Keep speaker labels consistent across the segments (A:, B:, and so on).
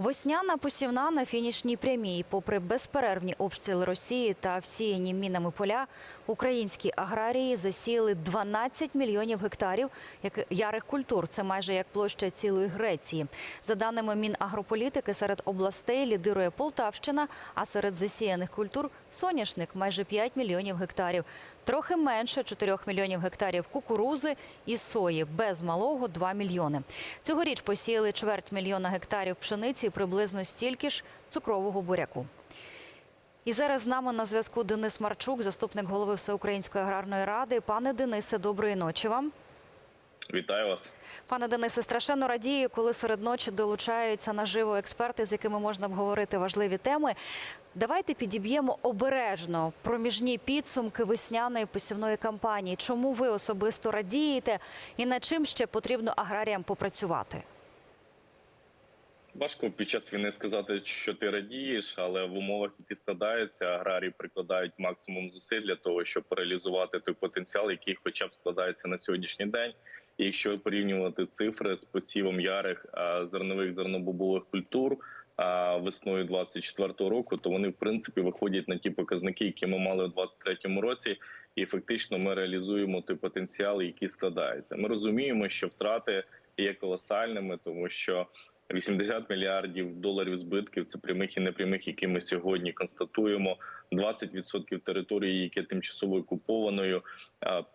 A: Весняна посівна на фінішній прямій. Попри безперервні обстріли Росії та всіяні мінами поля, українські аграрії засіяли 12 мільйонів гектарів ярих культур. Це майже як площа цілої Греції. За даними Мінагрополітики, серед областей лідирує Полтавщина, а серед засіяних культур соняшник майже 5 мільйонів гектарів. Трохи менше 4 мільйонів гектарів кукурузи і сої, без малого 2 мільйони. Цьогоріч посіяли чверть мільйона гектарів пшениці і приблизно стільки ж цукрового буряку. І зараз з нами на зв'язку Денис Марчук, заступник голови Всеукраїнської аграрної ради. Пане Денисе, доброї ночі вам.
B: Вітаю вас.
A: Пане Денисе, страшенно радію, коли серед ночі долучаються наживо експерти, з якими можна обговорити важливі теми. Давайте підіб'ємо обережно проміжні підсумки весняної посівної кампанії. Чому ви особисто радієте і над чим ще потрібно аграріям попрацювати?
B: Важко під час війни сказати, що ти радієш, але в умовах, які складаються, аграрії прикладають максимум зусиль для того, щоб реалізувати той потенціал, який хоча б складається на сьогоднішній день. Якщо порівнювати цифри з посівом ярих зернових зернобобових культур весною 24-го року, то вони в принципі виходять на ті показники, які ми мали у 23-му році, і фактично ми реалізуємо той потенціал, який складається. Ми розуміємо, що втрати є колосальними, тому що 80 мільярдів доларів збитків це прямих і непрямих, які ми сьогодні констатуємо. 20% території, які тимчасово окупованою,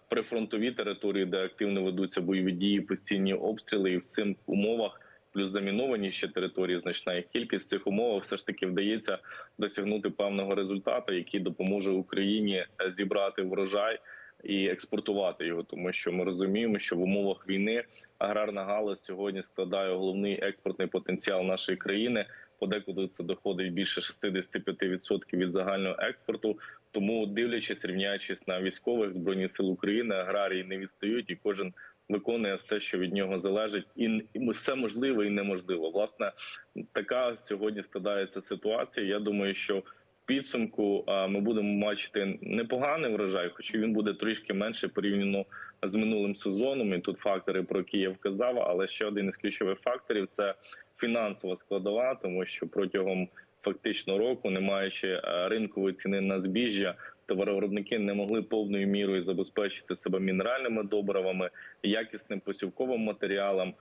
B: прифронтові території, де активно ведуться бойові дії, постійні обстріли, і в цих умовах. Плюс заміновані ще території, значна їх кількість в цих умовах все ж таки вдається досягнути певного результату, який допоможе Україні е, зібрати врожай і експортувати його, тому що ми розуміємо, що в умовах війни аграрна галузь сьогодні складає головний експортний потенціал нашої країни. Подекуди це доходить більше 65% від загального експорту. Тому, дивлячись, рівняючись на військових збройних сил України, аграрії не відстають, і кожен виконує все, що від нього залежить, і все можливе і неможливо. Власне, така сьогодні складається ситуація. Я думаю, що підсумку ми будемо бачити непоганий врожай, хоча він буде трішки менше порівняно з минулим сезоном. І тут фактори, про які я вказав, але ще один із ключових факторів це фінансова складова, тому що протягом фактично року, не маючи е, ринкової ціни на збіжжя, товаровиробники не могли повною мірою забезпечити себе мінеральними добривами, якісним посівковим матеріалом,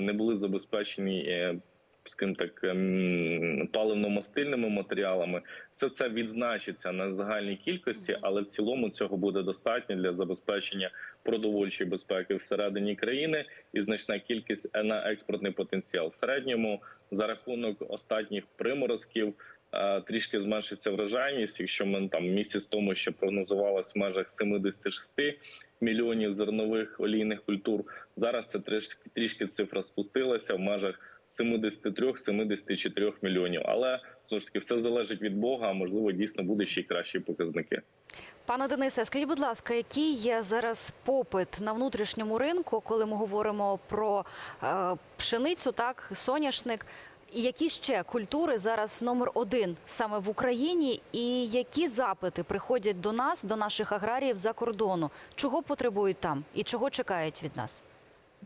B: не були забезпечені. Скажімо так, ем, паливно-мастильними матеріалами, все це відзначиться на загальній кількості, але в цілому цього буде достатньо для забезпечення продовольчої безпеки всередині країни і значна кількість на експортний потенціал. В середньому за рахунок останніх приморозків е, трішки зменшиться врожайність. Якщо ми там місяць тому ще прогнозувалось в межах 76 мільйонів зернових олійних культур, зараз це трішки цифра спустилася в межах 73-74 мільйонів. Але знову ж таки все залежить від Бога. а Можливо, дійсно буде ще й кращі показники.
A: Пане Денисе, скажіть, будь ласка, який є зараз попит на внутрішньому ринку, коли ми говоримо про е, пшеницю, так соняшник? І які ще культури зараз номер один саме в Україні, і які запити приходять до нас, до наших аграріїв за кордону? Чого потребують там і чого чекають від нас?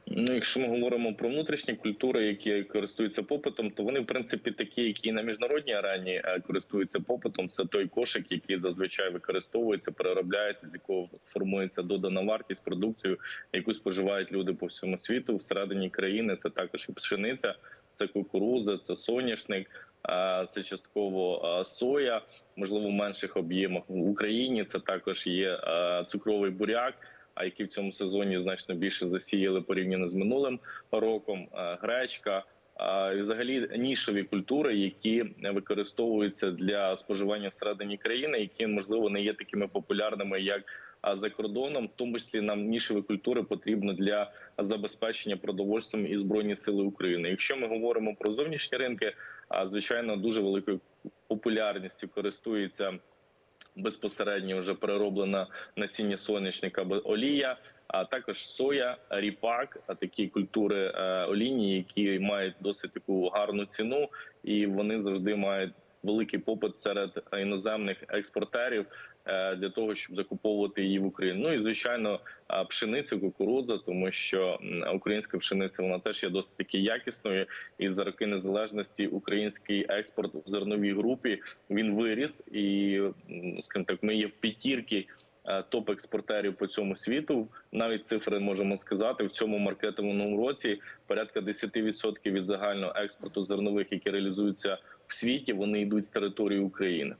B: Ну, якщо ми говоримо про внутрішні культури, які користуються попитом, то вони в принципі такі, які на міжнародній арені е, користуються попитом. Це той кошик, який зазвичай використовується, переробляється, з якого формується додана вартість продукцію, яку споживають люди по всьому світу. Всередині країни це також і пшениця, це кукуруза, це соняшник. е, Це частково е, соя, можливо, в менших об'ємах в Україні. Це також є цукровий буряк а які в цьому сезоні значно більше засіяли порівняно з минулим роком. е, Гречка. Взагалі нішові культури, які використовуються для споживання всередині країни, які можливо не є такими популярними, як за кордоном, в тому числі нам нішові культури потрібно для забезпечення продовольством і збройні сили України. Якщо ми говоримо про зовнішні ринки, звичайно дуже великою популярністю користується безпосередньо вже перероблена насіння соняшника олія, а також соя, ріпак, а такі культури е, олійні, які мають досить таку гарну ціну, і вони завжди мають великий попит серед іноземних експортерів для того, щоб закуповувати її в Україну. Ну і звичайно, е, пшениця, кукурудза, тому що українська пшениця вона теж є досить таки якісною. І за роки незалежності український експорт в зерновій групі він виріс, і скажімо так, ми є в п'ятірки е, топ-експортерів по цьому світу. Навіть цифри можемо сказати в цьому маркетинговому році порядка 10% від загального експорту зернових, які реалізуються в світі, вони йдуть з території України.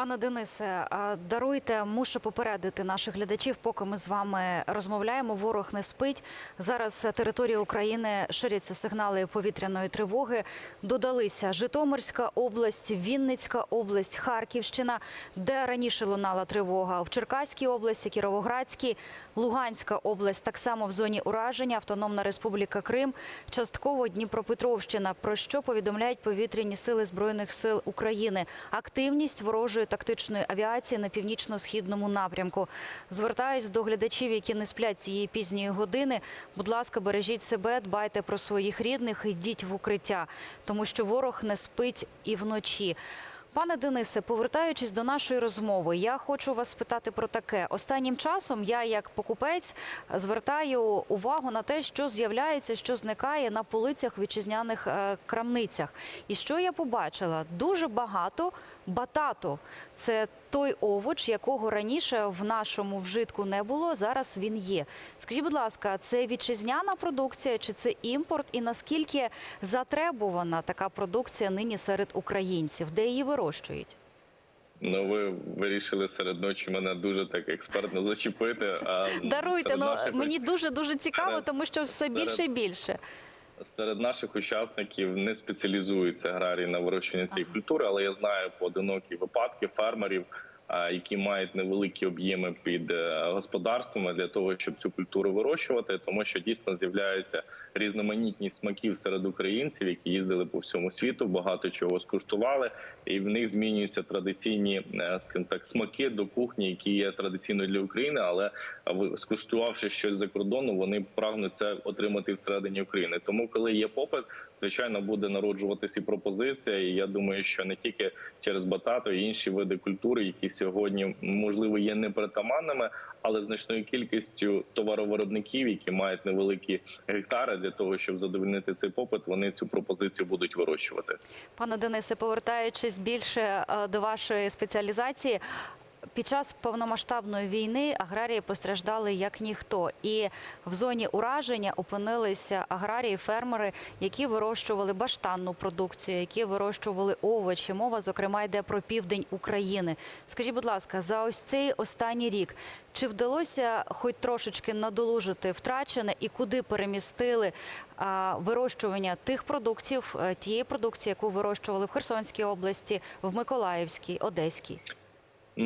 A: Пане Денисе, даруйте, мушу попередити наших глядачів, поки ми з вами розмовляємо. Ворог не спить. Зараз територія України ширяться сигнали повітряної тривоги. Додалися Житомирська область, Вінницька область, Харківщина, де раніше лунала тривога. В Черкаській області, Кіровоградській, Луганська область, так само в зоні ураження, Автономна Республіка Крим, частково Дніпропетровщина. Про що повідомляють повітряні сили збройних сил України? Активність ворожої тактичної авіації на північно-східному напрямку. Звертаюсь до глядачів, які не сплять цієї пізньої години. Будь ласка, бережіть себе, дбайте про своїх рідних, йдіть в укриття, тому що ворог не спить і вночі. Пане Денисе, повертаючись до нашої розмови, я хочу вас спитати про таке. Останнім часом я, як покупець, звертаю увагу на те, що з'являється, що зникає на полицях вітчизняних е, крамницях. І що я побачила? Дуже багато батату. Це той овоч, якого раніше в нашому вжитку не було. Зараз він є. Скажіть, будь ласка, це вітчизняна продукція чи це імпорт? І наскільки затребувана така продукція нині серед українців, де її вирощують?
B: Ну, ви вирішили серед ночі мене дуже так експертно зачепити. А
A: Даруйте, ну
B: наших
A: мені дуже дуже цікаво,
B: серед-
A: тому що все більше і більше.
B: Серед наших учасників не спеціалізуються аграрії на вирощення цієї
A: Ага.
B: культури, але я знаю поодинокі випадки фермерів, які мають невеликі об'єми під е, господарствами для того, щоб цю культуру вирощувати, тому що дійсно з'являється різноманітність смаків серед українців, які їздили по всьому світу, багато чого скуштували, і в них змінюються традиційні е, скажімо так смаки до кухні, які є традиційною для України, але скуштувавши щось за кордону, вони прагнуть це отримати всередині України. Тому, коли є попит, звичайно буде народжуватися і пропозиція. І я думаю, що не тільки через батату і інші види культури, які сьогодні можливо є непритаманними, але значною кількістю товаровиробників, які мають невеликі гектари для того, щоб задовольнити цей попит, вони цю пропозицію будуть вирощувати.
A: Пане Денисе, повертаючись більше е, до вашої спеціалізації. Під час повномасштабної війни аграрії постраждали як ніхто, і в зоні ураження опинилися аграрії, фермери, які вирощували баштанну продукцію, які вирощували овочі. Мова зокрема йде про південь України. Скажіть, будь ласка, за ось цей останній рік чи вдалося хоч трошечки надолужити втрачене і куди перемістили вирощування тих продуктів, е, тієї продукції, яку вирощували в Херсонській області, в Миколаївській, Одеській?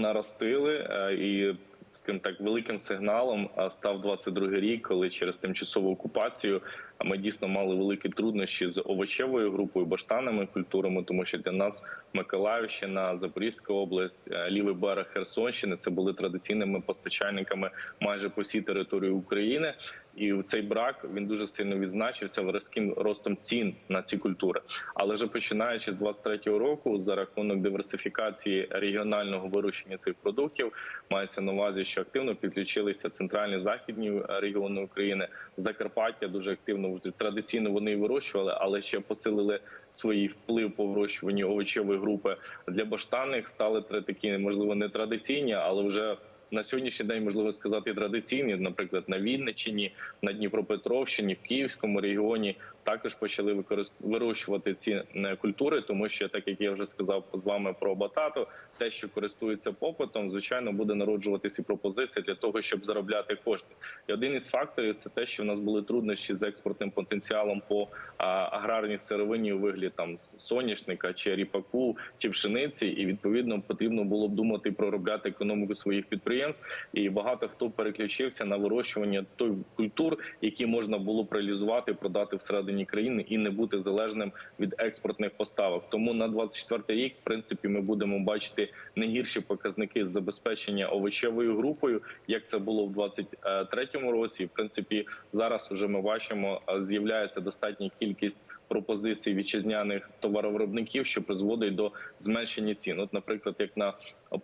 B: Наростили е, і. Скажімо так, великим сигналом став 22-й рік, коли через тимчасову окупацію ми дійсно мали великі труднощі з овочевою групою, баштанними культурами, тому що для нас Миколаївщина, Запорізька область, е, лівий берег Херсонщини це були традиційними постачальниками майже по всій території України. І цей брак він дуже сильно відзначився різким ростом цін на ці культури. Але вже починаючи з 23-го року, за рахунок диверсифікації регіонального вирощення цих продуктів, мається на увазі, що активно підключилися центральні західні регіони України, Закарпаття дуже активно традиційно вони вирощували, але ще посилили свій вплив по вирощуванню овочевої групи для баштанних. Стали такі, можливо, не традиційні, але вже на сьогоднішній день можливо сказати традиційні, наприклад, на Вінниччині, на Дніпропетровщині, в Київському регіоні також почали використ- вирощувати ці е, культури, тому що так як я вже сказав з вами про батату, те, що користується попитом, звичайно, буде народжуватися пропозиція для того, щоб заробляти кошти. І один із факторів це те, що в нас були труднощі з експортним потенціалом по аграрній сировині у вигляді там соняшника чи ріпаку чи пшениці, і відповідно потрібно було б думати про робляти економіку своїх підприємств. І багато хто переключився на вирощування той культур, які можна було б реалізувати, продати всередині країни і не бути залежним від експортних поставок. Тому на 24 рік, в принципі, ми будемо бачити не гірші показники з забезпечення овочевою групою, як це було в 23 році. В принципі, зараз вже ми бачимо, з'являється достатня кількість пропозицій вітчизняних товаровиробників, що призводить до зменшення цін. От, наприклад, як на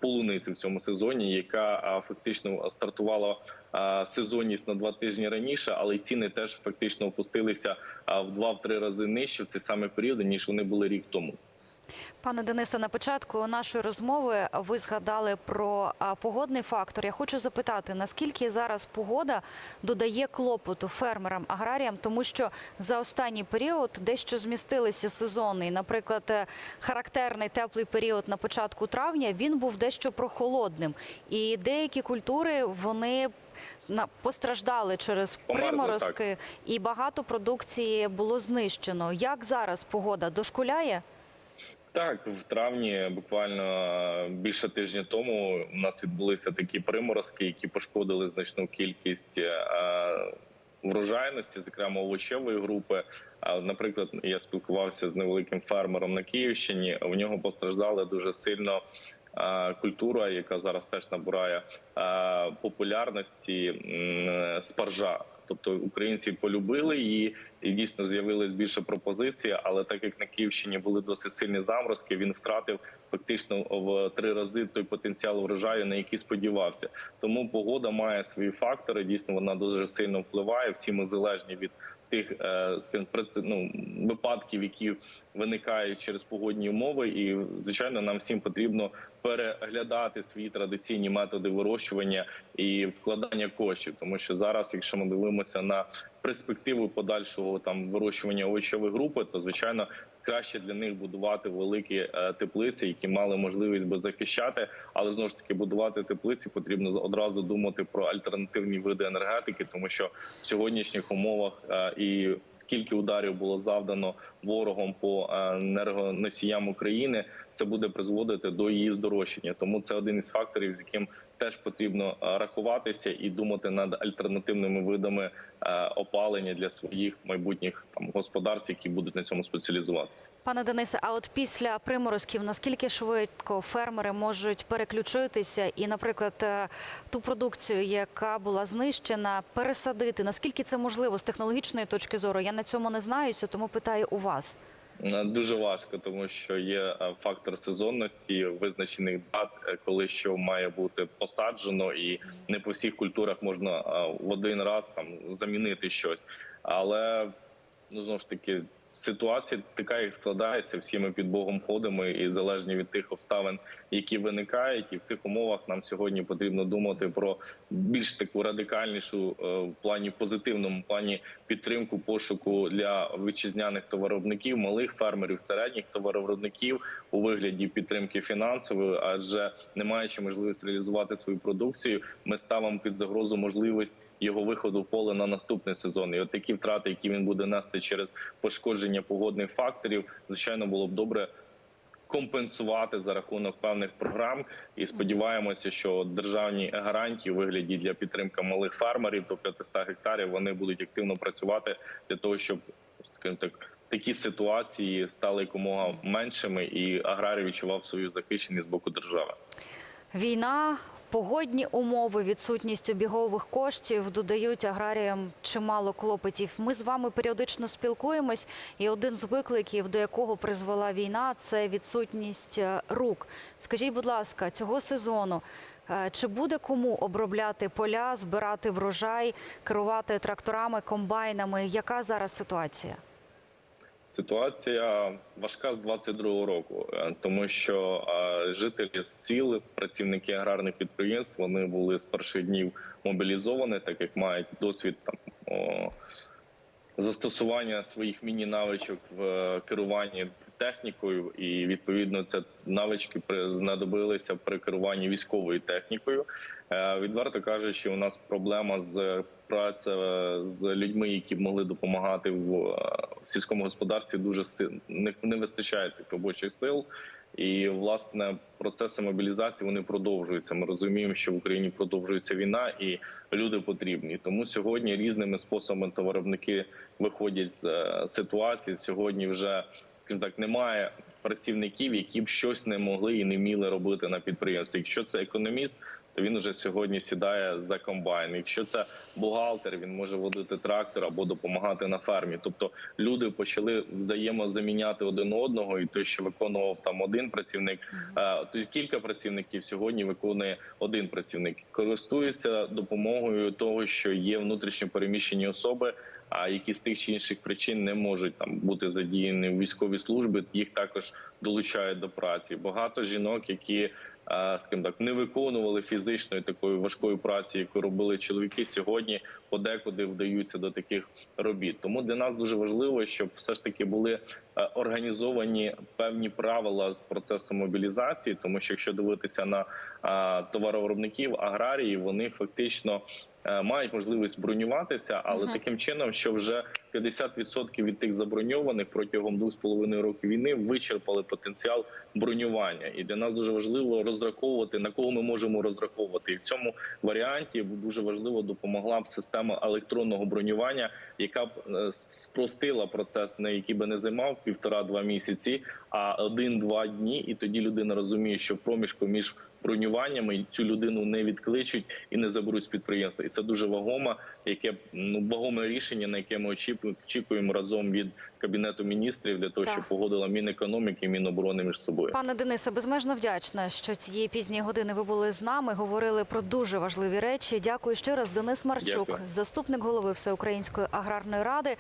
B: полуниці в цьому сезоні, яка фактично стартувала сезонність на два тижні раніше, але ціни теж фактично опустилися в два-три рази нижче в цей самий період, ніж вони були рік тому.
A: Пане Денисе, на початку нашої розмови ви згадали про погодний фактор. Я хочу запитати, наскільки зараз погода додає клопоту фермерам, аграріям, тому що за останній період дещо змістилися сезони. Наприклад, е, характерний теплий період на початку травня він був дещо прохолодним, і деякі культури вони. Постраждали через приморозки, і багато продукції було знищено. Як зараз погода дошкуляє?
B: Так, в травні, буквально більше тижня тому, у нас відбулися такі приморозки, які пошкодили значну кількість е, врожайності, зокрема овочевої групи. Наприклад, я спілкувався з невеликим фермером на Київщині. В нього постраждали дуже сильно е, культура, яка зараз теж набирає е, популярності спаржа. Тобто українці полюбили її, і дійсно з'явилось більше пропозицій. Але так як на Київщині були досить сильні заморозки, він втратив фактично в три рази той потенціал врожаю, на який сподівався. Тому погода має свої фактори. Дійсно, вона дуже сильно впливає. Всі ми залежні від тих е, ну, випадків, які виникають через погодні умови, і звичайно, нам всім потрібно переглядати свої традиційні методи вирощування і вкладання коштів, тому що зараз, якщо ми дивимося на перспективу подальшого там вирощування овочевої групи, то звичайно краще для них будувати великі е, теплиці, які мали можливість би захищати. Але знову ж таки будувати теплиці потрібно одразу думати про альтернативні види енергетики, тому що в сьогоднішніх умовах е, і скільки ударів було завдано ворогом по е, енергоносіям України, це буде призводити до її здорожчання. Тому це один із факторів, з яким теж потрібно е, рахуватися і думати над альтернативними видами е, опалення для своїх майбутніх там господарств, які будуть на цьому спеціалізуватися.
A: Пане Денисе, а от після приморозків наскільки швидко фермери можуть переключитися і, наприклад, е, ту продукцію, яка була знищена, пересадити? Наскільки це можливо з технологічної точки зору? Я на цьому не знаюся, тому питаю у вас.
B: Е, Дуже важко, тому що є е, фактор сезонності, визначених дат, е, коли що має бути посаджено, і не по всіх культурах можна в один раз там замінити щось. Але ну знову ж таки. Ситуація така, як складається, всі ми під Богом ходимо і залежні від тих обставин, які виникають, і в цих умовах нам сьогодні потрібно думати про більш таку радикальнішу е, в плані позитивному плані підтримку пошуку для вітчизняних товаровиробників, малих фермерів, середніх товаровиробників у вигляді підтримки фінансової, адже не маючи можливість реалізувати свою продукцію, ми ставимо під загрозу можливість його виходу в поле на наступний сезон. І от такі втрати, які він буде нести через пошкодження погодних факторів, звичайно, було б добре. Компенсувати за рахунок певних програм, і сподіваємося, що державні гарантії у вигляді для підтримки малих фермерів до 500 гектарів вони будуть активно працювати для того, щоб так такі ситуації стали якомога меншими, і аграрій відчував свою захищеність з боку держави.
A: Війна, погодні умови, відсутність обігових коштів додають аграріям чимало клопотів. Ми з вами періодично спілкуємось, і один з викликів, до якого призвела війна, це відсутність е, рук. Скажіть, будь ласка, цього сезону. е, Чи буде кому обробляти поля, збирати врожай, керувати тракторами, комбайнами? Яка зараз ситуація?
B: Ситуація важка з 22-го року, е, тому що е, жителі сіли, сіл, працівники аграрних підприємств, вони були з перших днів мобілізовані, так як мають досвід там о, застосування своїх міні-навичок в е, керуванні технікою, і відповідно це навички знадобилися при керуванні військовою технікою. Е, Відверто кажучи, у нас проблема з працею з людьми, які б могли допомагати в, е, сільському господарстві, дуже не вистачає цих робочих сил. І власне процеси мобілізації вони продовжуються. Ми розуміємо, що в Україні продовжується війна, і люди потрібні. Тому сьогодні різними способами товаровники виходять з е, ситуації. Сьогодні вже скажімо так, немає працівників, які б щось не могли і не вміли робити на підприємстві. Якщо це економіст, то він уже сьогодні сідає за комбайн. Якщо це бухгалтер, він може водити трактор або допомагати на фермі. Тобто люди почали взаємозаміняти один одного, і той, що виконував там один працівник, е, то кілька працівників сьогодні виконує один працівник. Користується допомогою того, що є внутрішньо переміщені особи. А які з тих чи інших причин не можуть там бути задіяні в військовій службі, їх також долучають до праці. Багато жінок, які скажімо так не виконували фізичної такої важкої праці, яку робили чоловіки, сьогодні подекуди вдаються до таких робіт. Тому для нас дуже важливо, щоб все ж таки були е, організовані певні правила з процесу мобілізації, тому що якщо дивитися на товаровиробників аграрії, вони фактично. Е, Мають можливість бронюватися, але
A: Мгм.
B: таким чином, що вже 50% від тих заброньованих протягом 2,5 років війни вичерпали потенціал бронювання. І для нас дуже важливо розраховувати на кого ми можемо розраховувати. І в цьому варіанті дуже важливо допомогла б система електронного бронювання, яка б е, спростила процес, на який би не займав півтора-два місяці, а один-два дні. І тоді людина розуміє, що проміжку між бронюваннями цю людину не відкличуть і не заберуть з підприємства. І це дуже вагоме, яке ну вагоме рішення, на яке ми очікуємо, разом від кабінету міністрів для того,
A: Так.
B: щоб погодила Мінекономіки Міноборони між собою.
A: Пане Денисе, безмежно вдячна, що цієї пізньої години ви були з нами. Говорили про дуже важливі речі. Дякую ще раз. Денис Марчук,
B: Дякую.
A: заступник голови Всеукраїнської аграрної ради.